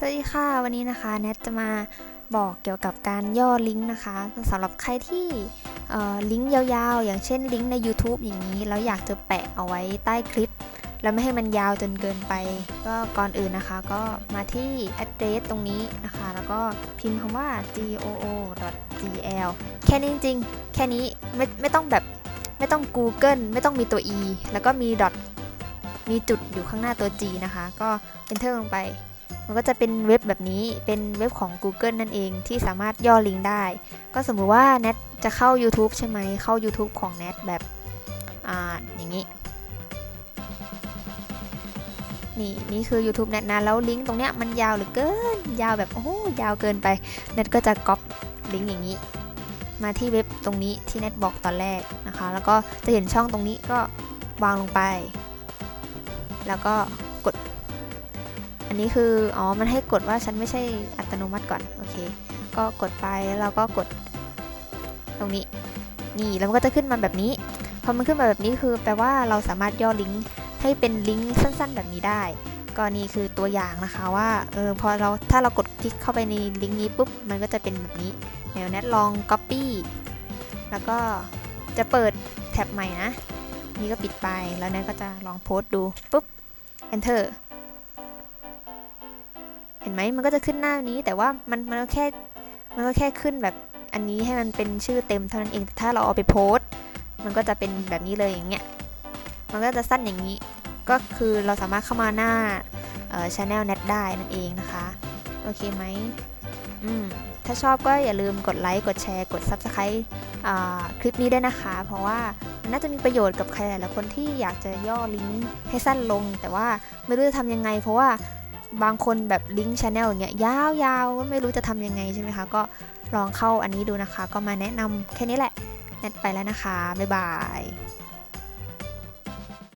สวัสดีค่ะ วันนี้นะคะแนทจะมาบอกเกี่ยวกับการย่อลิงก์นะคะสำหรับใครที่ลิงก์ยาวๆ อย่างเช่นลิงก์ใน YouTube อย่างนี้ แล้วอยากจะแปะเอาไว้ใต้คลิป แล้วไม่ให้มันยาวจนเกินไป ก็ก่อนอื่นนะคะ ก็มาที่ address ตรงนี้นะคะ แล้วก็พิมพ์คำว่า goo.gl แค่นี้จริงๆ แค่นี้ไม่ไม่ต้องแบบไม่ต้อง Google ไม่ต้องมีตัว e แล้วก็มี dot มีจุดอยู่ข้างหน้าตัว g นะคะ ก็ enter ลงไป มันก็จะเป็นเว็บแบบนี้เป็นเว็บของ Google นั่นเองที่สามารถย่อลิงก์ได้ ก็สมมุติว่า Nat จะเข้า YouTube ใช่ไหมเข้า YouTube ของ Nat แบบอ่าอย่างนี้ นี่นี่คือ YouTube Nat นะแล้วลิงก์ตรงเนี้ยมันยาวเหลือเกิน ยาวแบบโอ้โหยาวเกินไป Nat ก็จะก๊อปลิงก์อย่างนี้ มาที่เว็บตรงนี้ที่ Nat บอกตอนแรกนะคะ แล้วก็จะเห็นช่องตรงนี้ก็วางลงไป แล้วก็กด อันนี้คือ อ๋อ มันให้กดว่าฉันไม่ใช่อัตโนมัติก่อน โอเค ก็กดไปแล้วเราก็กด ตรงนี้ นี่แล้วมันก็จะขึ้นมาแบบนี้ พอมันขึ้นมาแบบนี้คือแปลว่าเราสามารถย่อลิงก์ให้เป็นลิงก์สั้น ๆ แบบนี้ได้ ก็นี่คือตัวอย่างนะคะว่าเออพอเราถ้าเรากดคลิกเข้าไปในลิงก์นี้ปุ๊บ มันก็จะเป็นแบบนี้เดี๋ยวแนทลอง Copy แล้วก็จะเปิดแท็บใหม่นะ นี่ก็ปิดไป แล้วแนทก็จะลองโพสต์ดูปุ๊บ Enter ห็นไหมมันก็จะขึ้นหน้านี้แต่ว่ามันมันก็แค่มันก็แค่ขึ้นแบบอันนี้ให้มันเป็นชื่อเต็มเท่านั้นเองแต่ถ้าเราเอาไปโพสต์มันก็จะเป็นแบบนี้เลยอย่างเงี้ยมันก็จะสั้นอย่างนี้ ก็คือเราสามารถเข้ามาหน้าเอ่อช anel net ได้นั่นเองนะคะ โอเคไหมอืมถ้าชอบก็อย่าลืมกดไลค์กดแชร์ กด subscribe คลิปนี้ด้วยนะคะ เพราะว่ามันน่าจะมีประโยชน์กับใครหลายๆคนที่อยากจะย่อลิงก์ให้สั้นลง แต่ว่าไม่รู้จะทำยังไง เพราะว่า บางคนแบบลิงก์ช anel อย่างเงี้ยยาวๆก็ไม่รู้จะทำยังไงใช่ไหมคะ ก็ลองเข้าอันนี้ดูนะคะ ก็มาแนะนำแค่นี้แหละแนทไปแล้วนะคะ บ๊ายบาย